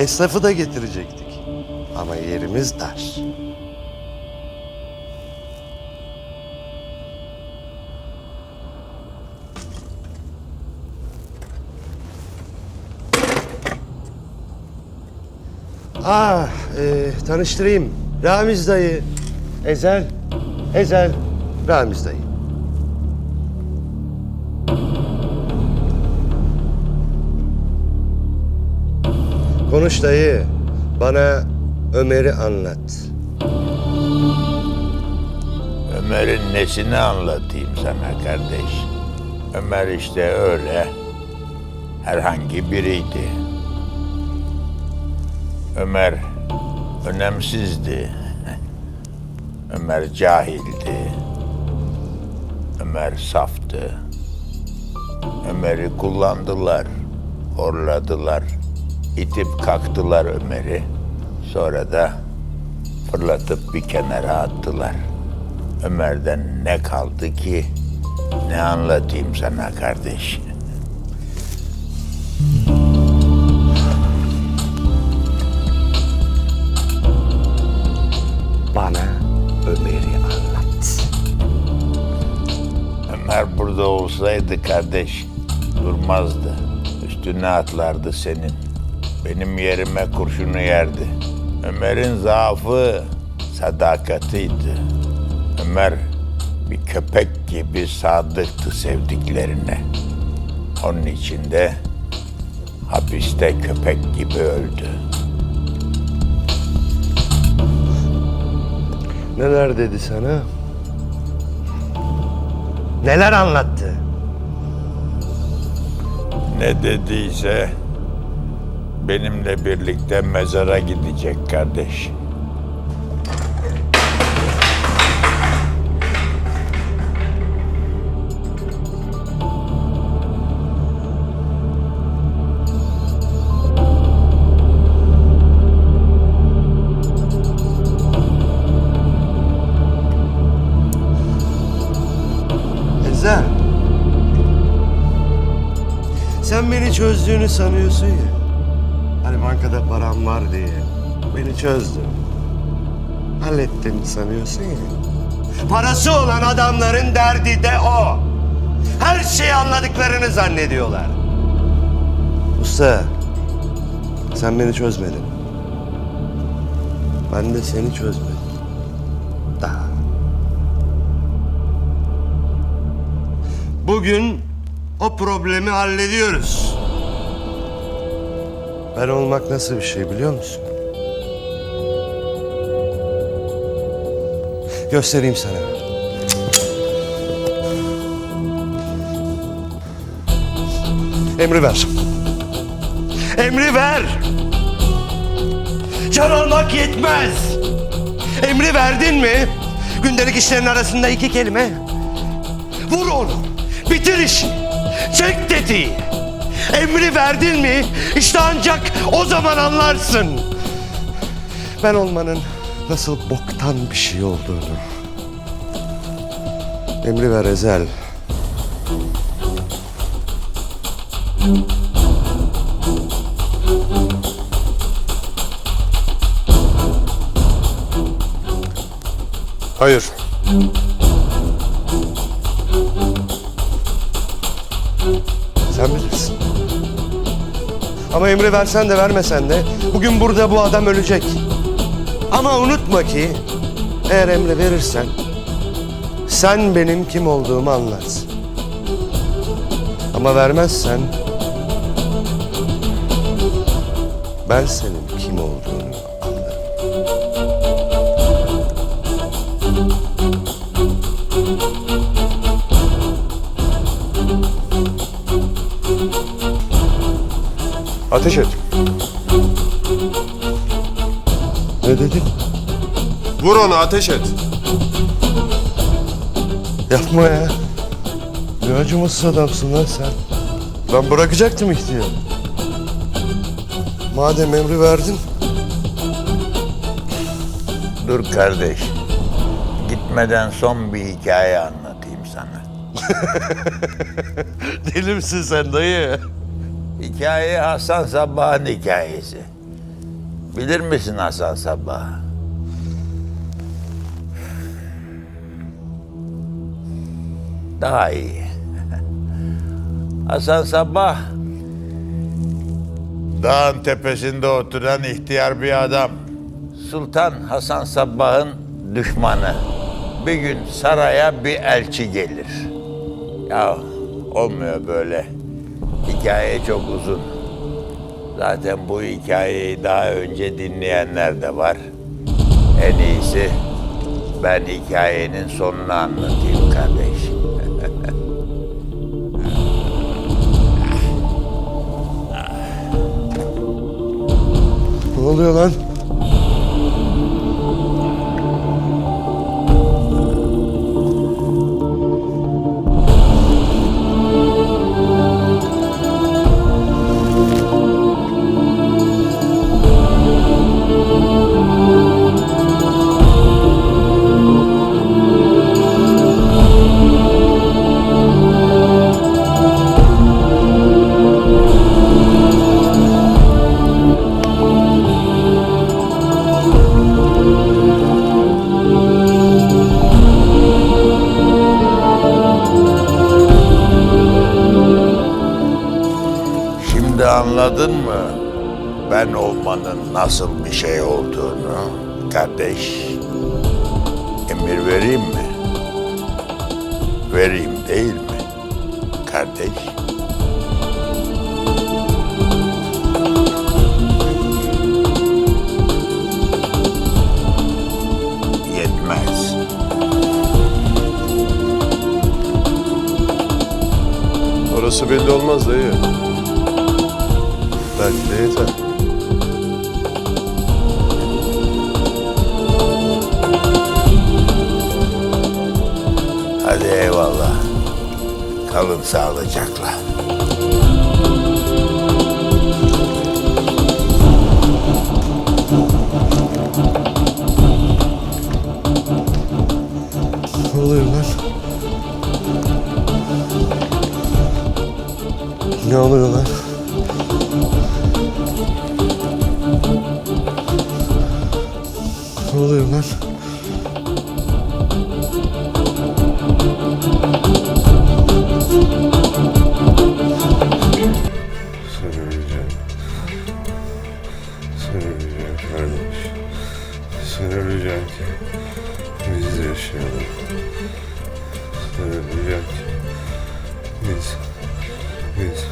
Esnafı da getirecektik. Ama yerimiz dar. Ah, e, tanıştırayım. Ramiz dayı. Ezel. Ezel. Ramiz dayı. Konuş dayı. Bana Ömer'i anlat. Ömer'in nesini anlatayım sana kardeş? Ömer işte öyle herhangi biriydi. Ömer önemsizdi. Ömer cahildi. Ömer saftı. Ömer'i kullandılar, horladılar, itip kaktılar Ömer'i. Sonra da fırlatıp bir kenara attılar. Ömer'den ne kaldı ki? Ne anlatayım sana kardeş? Bana Ömer'i anlat. Ömer burada olsaydı kardeş durmazdı. Üstüne atlardı senin. Benim yerime kurşunu yerdi. Ömer'in zaafı sadakatiydi. Ömer bir köpek gibi sadıktı sevdiklerine. Onun için de hapiste köpek gibi öldü. Neler dedi sana? Neler anlattı? Ne dediyse benimle birlikte mezara gidecek kardeş. Ezel. Sen beni çözdüğünü sanıyorsun ya. Bankada param var diye. Beni çözdün. Hallettin sanıyorsun ya. Parası olan adamların derdi de o. Her şeyi anladıklarını zannediyorlar. Usta, sen beni çözmedin. Ben de seni çözmedim. Daha. Bugün o problemi hallediyoruz. Ben olmak nasıl bir şey biliyor musun? Göstereyim sana. Emri ver. Emri ver. Can almak yetmez. Emri verdin mi? Gündelik işlerin arasında iki kelime. Vur onu. Bitir işi. Çek tetiği. Emri verdin mi? İşte ancak o zaman anlarsın. Ben olmanın nasıl boktan bir şey olduğunu. Emri ver Ezel. Hayır. Sen bilirsin. Ama emri versen de vermesen de bugün burada bu adam ölecek. Ama unutma ki eğer emri verirsen sen benim kim olduğumu anlarsın. Ama vermezsen ben senin kim olduğunu anlarım. Ateş et. Ne dedin? Vur onu ateş et. Yapma ya. Ne acımasız adamsın lan sen. Ben bırakacaktım ihtiyarı. Madem emri verdin, Dur kardeş. Gitmeden son bir hikaye anlatayım sana. deli misin sen dayı? Hikaye Hasan Sabbah'ın hikayesi. Bilir misin Hasan Sabbah? Daha iyi. Hasan Sabbah dağın tepesinde oturan ihtiyar bir adam. Sultan Hasan Sabbah'ın düşmanı. Bir gün saraya bir elçi gelir. Ya olmuyor böyle. Hikaye çok uzun. Zaten bu hikayeyi daha önce dinleyenler de var. En iyisi ben hikayenin sonunu anlatayım kardeş. Ne oluyor lan? Değil mi? Kardeş. Yetmez. Orası belli olmaz dayı. Belki de yeter. Hadi eyvallah. Kalın sağlıcakla. Lan? Ne oluyor lan? Ne oluyor biz yaşayalım. Söyleyeceğim ki biz, biz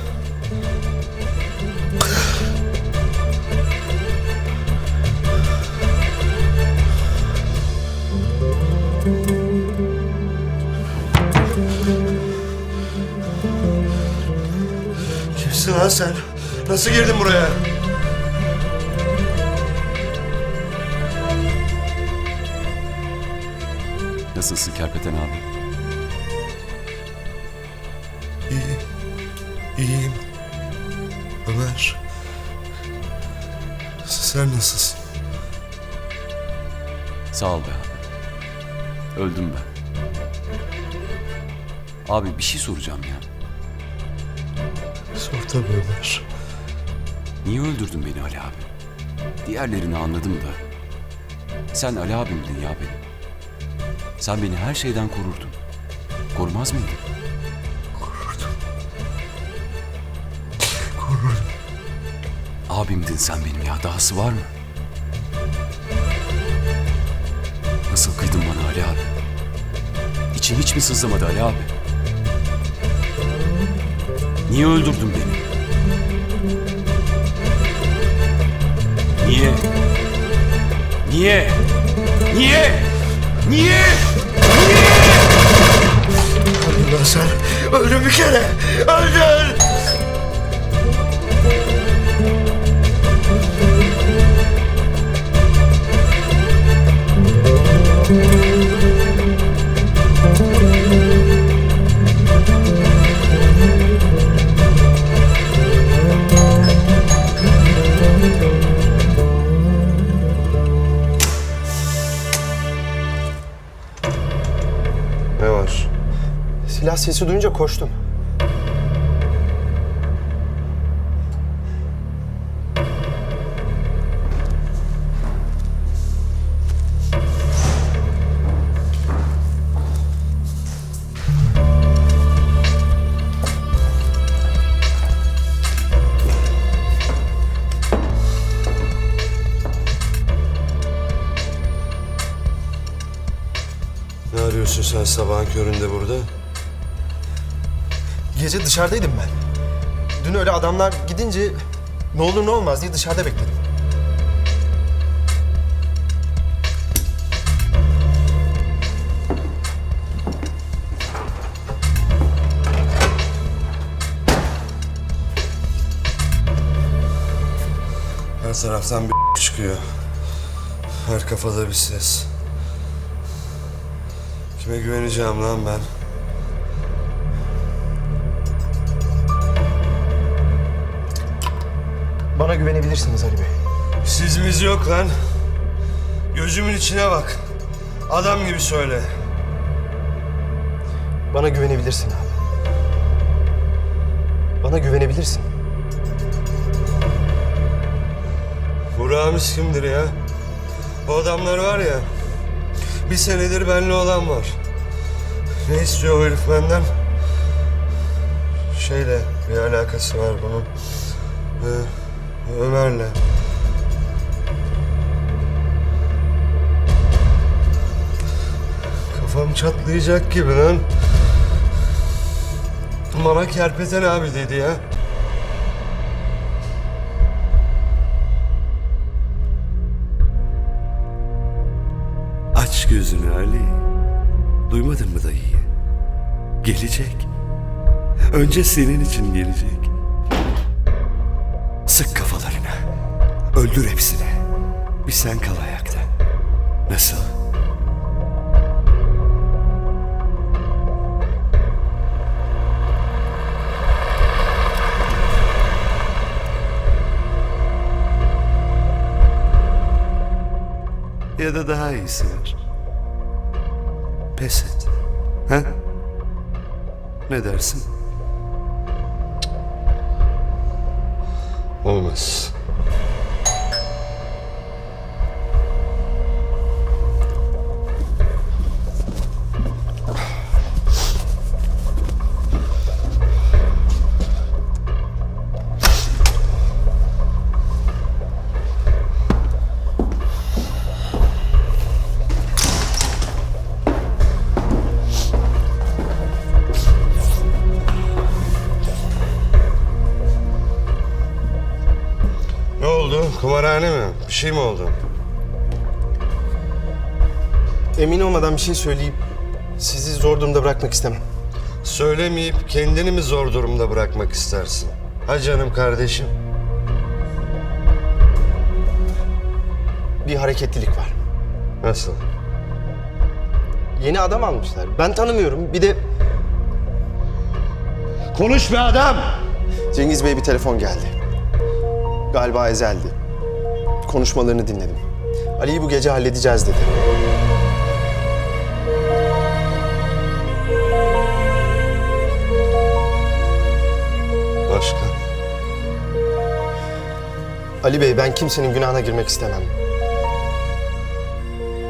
Kimsin lan sen? Nasıl girdin buraya? Nasılsın Kerpeten abi? İyi. İyiyim. Ömer. Sen nasılsın? Sağ ol be abi. Öldüm ben. Abi bir şey soracağım ya. Sor tabii Ömer. Niye öldürdün beni Ali abi? Diğerlerini anladım da. Sen Ali abimdin ya benim. Sen beni her şeyden korurdun. Korumaz mıydın? Korurdum. Korurdum. Abimdin sen benim ya. Dahası var mı? Nasıl kıydın bana Ali abi? İçin hiç mi sızlamadı Ali abi? Niye öldürdün beni? Niye? Niye? Niye? Niye? Sen. Öldün bir kere. Öldün. ne Silah sesi duyunca koştum. Ne arıyorsun sen sabahın köründe burada? Gece dışarıdaydım ben. Dün öyle adamlar gidince ne olur ne olmaz diye dışarıda bekledim. Her taraftan bir çıkıyor. Her kafada bir ses. Kime güveneceğim lan ben? Bana güvenebilirsiniz Ali Bey. Sizimiz yok lan. Gözümün içine bak. Adam gibi söyle. Bana güvenebilirsin abi. Bana güvenebilirsin. Bu Ramiz kimdir ya? O adamlar var ya. Bir senedir benle olan var. Ne istiyor o herif benden? Şeyle bir alakası var bunun. Ee, Ömer'le. Kafam çatlayacak gibi lan. Bana Kerpeten abi dedi ya. Aç gözünü Ali. Duymadın mı dayıyı? Gelecek. Önce senin için gelecek. Sık kafalarına. Öldür hepsini. Bir sen kal ayakta. Nasıl? Ya da daha iyisi var. Pes et. Ha? Ne dersin? Olmaz. Emin olmadan bir şey söyleyip sizi zor durumda bırakmak istemem. Söylemeyip kendini mi zor durumda bırakmak istersin? Ha canım kardeşim. Bir hareketlilik var. Nasıl? Yeni adam almışlar. Ben tanımıyorum. Bir de Konuş be adam! Cengiz Bey bir telefon geldi. Galiba Ezel'di. Konuşmalarını dinledim. Ali'yi bu gece halledeceğiz dedi. Ali Bey ben kimsenin günahına girmek istemem.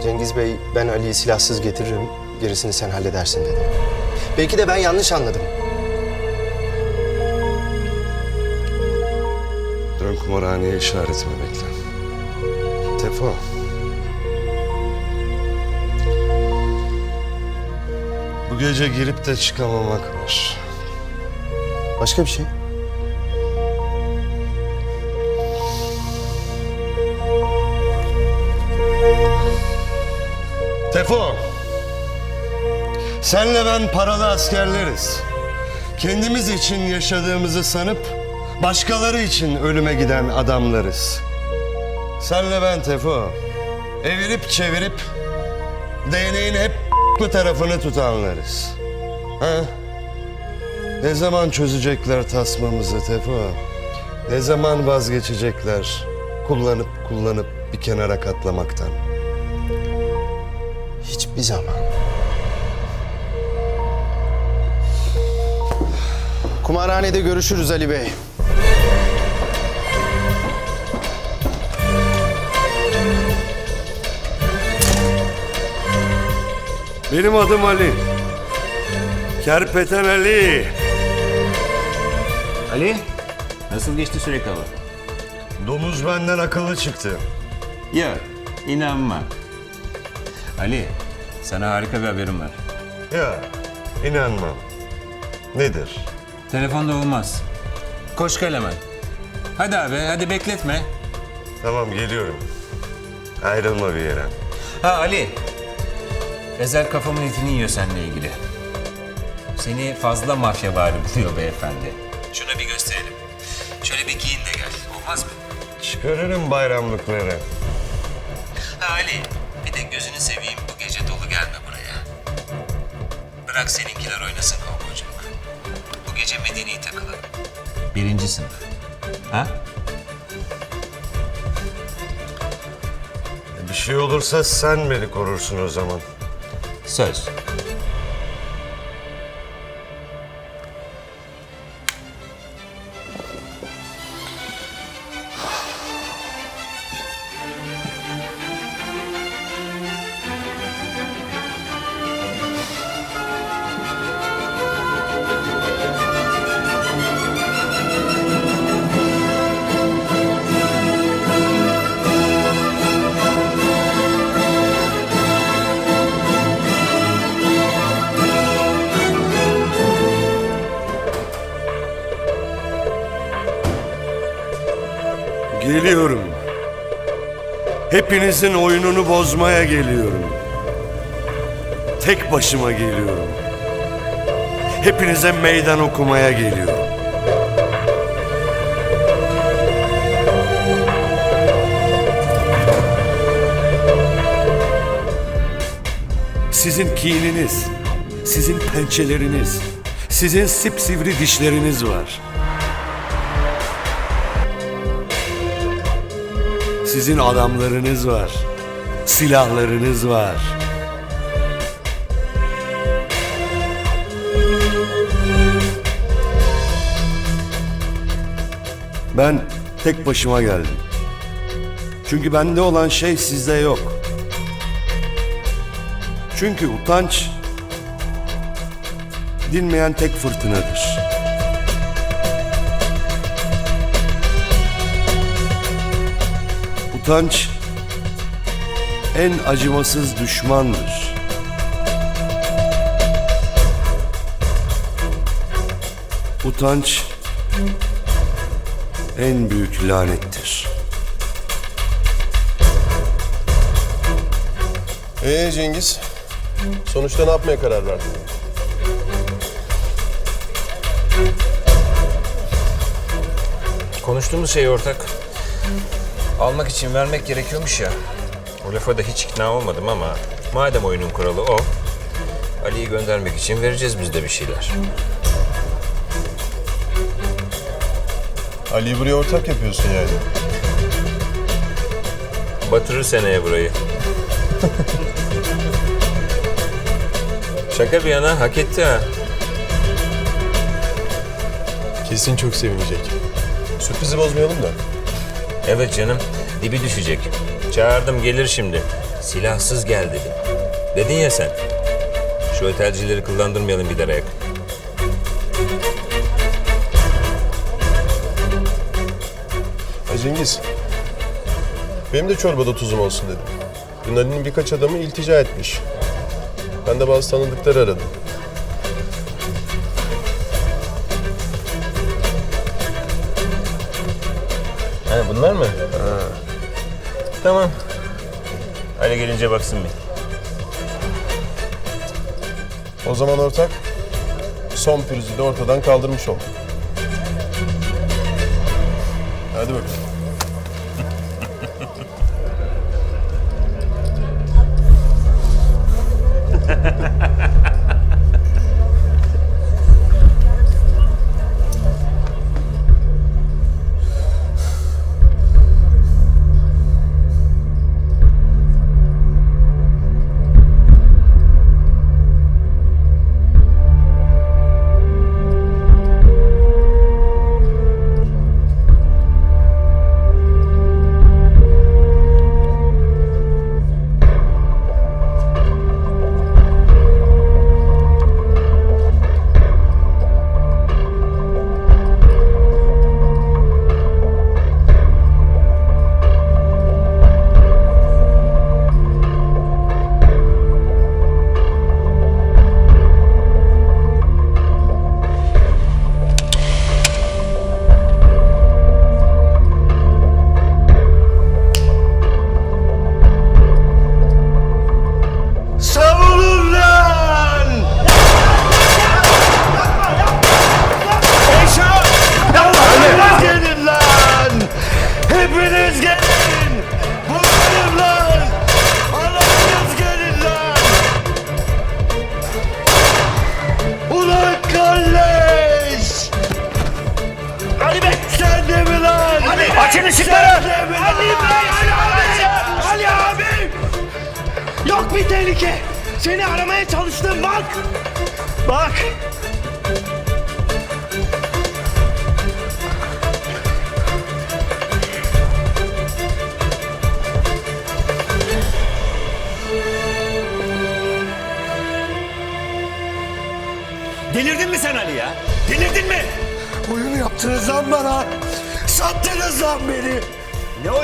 Cengiz Bey ben Ali'yi silahsız getiririm. Gerisini sen halledersin dedi. Belki de ben yanlış anladım. Dön kumarhaneye işaretimi bekle. Tefo. Bu gece girip de çıkamamak var. Başka bir şey? Tefo. Senle ben paralı askerleriz. Kendimiz için yaşadığımızı sanıp başkaları için ölüme giden adamlarız. Senle ben Tefo. Evirip çevirip değneğin hep bu tarafını tutanlarız. Ha? Ne zaman çözecekler tasmamızı Tefo? Ne zaman vazgeçecekler kullanıp kullanıp bir kenara katlamaktan? Hiçbir zaman. Kumarhanede görüşürüz Ali Bey. Benim adım Ali. Kerpeten Ali. Ali, nasıl geçti süre hava? Domuz benden akıllı çıktı. Yok, inanma. Ali, sana harika bir haberim var. Ya inanmam. Nedir? Telefonda olmaz. Koş kal hemen. Hadi abi hadi bekletme. Tamam geliyorum. Ayrılma bir yere. Ha Ali. Ezel kafamın etini yiyor seninle ilgili. Seni fazla mafya bari buluyor beyefendi. Şuna bir gösterelim. Şöyle bir giyin de gel. Olmaz mı? Çıkarırım bayramlıkları. Ha Ali. Bırak seninkiler oynasın kovboyculuk. Bu gece medeni takılalım. Birinci sınıf. Ha? Bir şey olursa sen beni korursun o zaman. Söz. Hepinizin oyununu bozmaya geliyorum. Tek başıma geliyorum. Hepinize meydan okumaya geliyorum. Sizin kininiz, sizin pençeleriniz, sizin sipsivri dişleriniz var. Sizin adamlarınız var. Silahlarınız var. Ben tek başıma geldim. Çünkü bende olan şey sizde yok. Çünkü utanç dinmeyen tek fırtınadır. Utanç en acımasız düşmandır. Utanç en büyük lanettir. Ee Cengiz, sonuçta ne yapmaya karar verdin? Konuştuğumuz şey ortak. Almak için vermek gerekiyormuş ya. O lafa da hiç ikna olmadım ama madem oyunun kuralı o, Ali'yi göndermek için vereceğiz biz de bir şeyler. Ali'yi buraya ortak yapıyorsun yani. Batırır seneye burayı. Şaka bir yana hak etti ha. Kesin çok sevinecek. Sürprizi bozmayalım da. Evet canım, dibi düşecek. Çağırdım gelir şimdi. Silahsız gel dedim. Dedin ya sen. Şu otelcileri kullandırmayalım bir ayak. Ay Cengiz, benim de çorbada tuzum olsun dedim. Dün birkaç adamı iltica etmiş. Ben de bazı tanıdıkları aradım. Ha, bunlar mı? Tamam. Ali gelince baksın bir. O zaman ortak, son pürüzü de ortadan kaldırmış olduk. Hadi bakalım.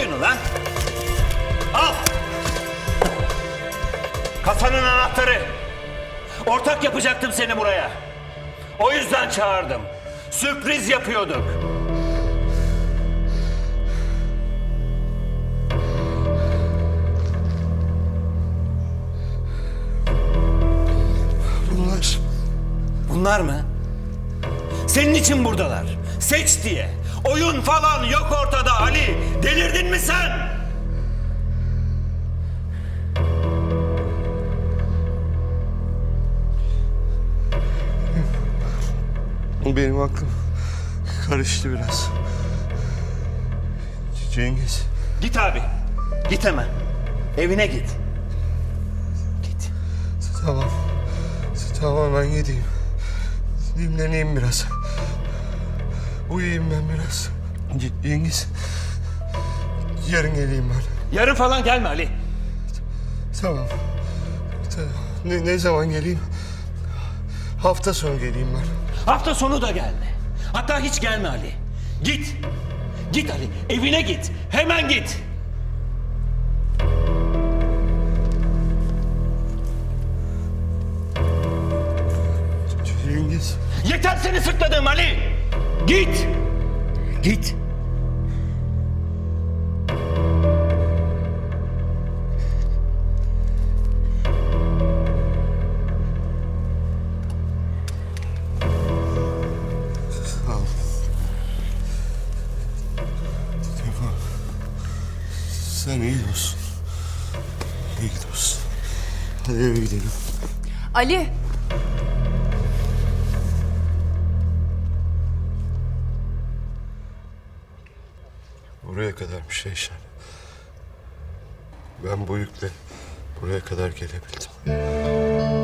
Oyunu lan? Al! Kasanın anahtarı. Ortak yapacaktım seni buraya. O yüzden çağırdım. Sürpriz yapıyorduk. Bunlar Bunlar mı? Senin için buradalar. Seç diye. Oyun falan yok ortada Ali. Delirdin mi sen? Benim aklım karıştı biraz. Cengiz. Git abi. Git hemen. Evine git. Git. Tamam. Tamam ben gideyim. Dinleneyim biraz. Uyuyayım ben biraz. C- Cengiz. Yarın geleyim ben. Yarın falan gelme Ali. Tamam. Ne, ne zaman geleyim? Hafta sonu geleyim ben. Hafta sonu da gelme. Hatta hiç gelme Ali. Git. Git Ali. Evine git. Hemen git. Cengiz. Yeter seni sırtladığım Ali. Git. Git. Sen iyi olsun. İyi olsun. Hadi eve gidelim. Ali, Eyşan. Ben bu yükle buraya kadar gelebildim.